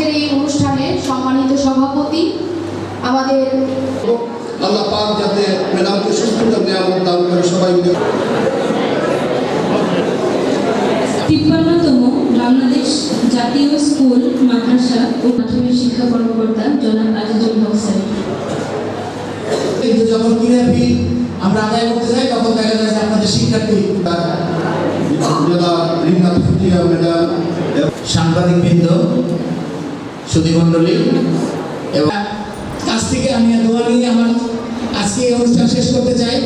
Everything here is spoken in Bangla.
আজকের এই অনুষ্ঠানে সম্মানিত সভাপতি আমাদের আল্লাহ পাক যাতে ম্যাডামকে সুস্থতা নিয়ামত দান করে সবাই মিলে। তিপ্পান্নতম বাংলাদেশ জাতীয় স্কুল মাদ্রাসা ও প্রাথমিক শিক্ষা কর্মকর্তা জনাব আজিজুল হক স্যার। কিন্তু যখন ক্রীড়াফি আমরা আদায় করতে যাই তখন দেখা যায় যে আপনাদের শিক্ষার্থী সাংবাদিক বৃন্দ সুধীমণ্ডলী এবং কাছ থেকে আমি দোয়া নিয়ে আমার আজকে অনুষ্ঠান শেষ করতে চাই।